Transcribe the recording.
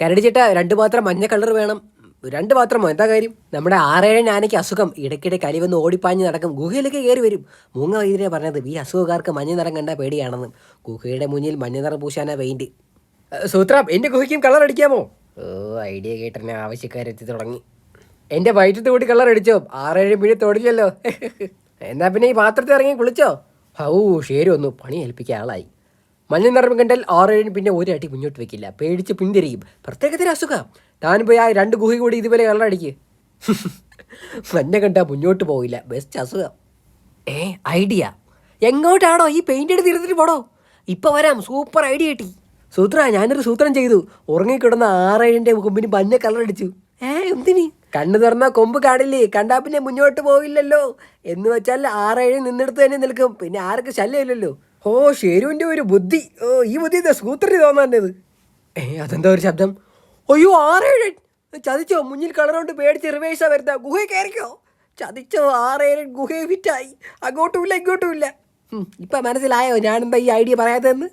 കരടി ചേട്ട രണ്ട് പാത്രം മഞ്ഞ കളർ വേണം. രണ്ട് പാത്രമോ എന്താ കാര്യം? നമ്മുടെ ആറേഴ് ഞാനയ്ക്ക് അസുഖം. ഇടയ്ക്കിടെ കലി വന്ന് ഓടിപ്പാഞ്ഞ് നടക്കും. ഗുഹയിലേക്ക് കയറി വരും. മൂങ്ങ വൈദ്യരെ പറഞ്ഞത്. ഈ അസുഖക്കാർക്ക് മഞ്ഞ നിറം കണ്ട പേടിയാണെന്നും. ഗുഹയുടെ മുന്നിൽ മഞ്ഞ നിറം പൂശാനാ പെയിന്റ് സൂത്രാം എന്റെ ഗുഹയ്ക്കും കളർ അടിക്കാമോ? ഓ ഐഡിയ കേട്ടനെ ആവശ്യക്കാരെത്തി തുടങ്ങി. എന്റെ വയറ്റത്ത് കൂടി കളർ അടിച്ചോ? ആറേഴ് പിഴ തൊടില്ലല്ലോ. എന്നാ പിന്നെ ഈ പാത്രത്തിൽ ഇറങ്ങി കുളിച്ചോ? ഹൗ ഷേര് വന്നു. പണി ഏൽപ്പിക്കാൻ ആളായി. മഞ്ഞ നിറം കണ്ടാൽ ആറേഴിന് പിന്നെ ഒരു അടി മുന്നോട്ട് വെക്കില്ല. പേടിച്ച് പിന്തിരിയും. പ്രത്യേകത്തിന് അസുഖം. താൻ പോയി ആ രണ്ട് ഗുഹ കൂടി ഇതുപോലെ കള്ളടിക്ക്. മഞ്ഞ കണ്ടാൽ മുന്നോട്ട് പോവില്ല. ബെസ്റ്റ് അസുഖം. ഏ ഐഡിയ. എങ്ങോട്ടാണോ ഈ പെയിന്റ് എടുത്ത് ഇരുന്നിട്ട് പോടോ ഇപ്പോൾ വരാം. സൂപ്പർ ഐഡിയ കിട്ടി. സൂത്ര ഞാനൊരു സൂത്രം ചെയ്തു. ഉറങ്ങിക്കിടന്ന ആറേഴിന്റെ കൊമ്പിന് മഞ്ഞ കളറടിച്ചു ഏ എന്തിനി? കണ്ണു തുറന്ന കൊമ്പ് കാണില്ലേ കണ്ടാ പിന്നെ മുന്നോട്ട് പോവില്ലല്ലോ. എന്ന് വെച്ചാൽ ആറേഴ് നിന്നെടുത്ത് തന്നെ നിൽക്കും. പിന്നെ ആർക്ക് ശല്യമില്ലല്ലോ. ഓ ഷേരുവിന്റെ ഒരു ബുദ്ധി. ഓ ഈ ബുദ്ധി എന്താ സൂത്രന് തോന്നാണ്ടത് ഏ അതെന്താ ഒരു ശബ്ദം? അയ്യോ ആറേഴ് ചതിച്ചോ? മുന്നിൽ കളറുകൊണ്ട് പേടിച്ച് റിവേഴ്സാ വരുന്ന. ഗുഹ കയറിക്കോ. ചതിച്ചോ ആറേഴ് ഗുഹയെ ഫിറ്റായി അങ്ങോട്ടുമില്ല ഇങ്ങോട്ടുമില്ല ഇപ്പൊ മനസ്സിലായോ ഞാനെന്താ ഈ ഐഡിയ പറയാത്തതെന്ന്?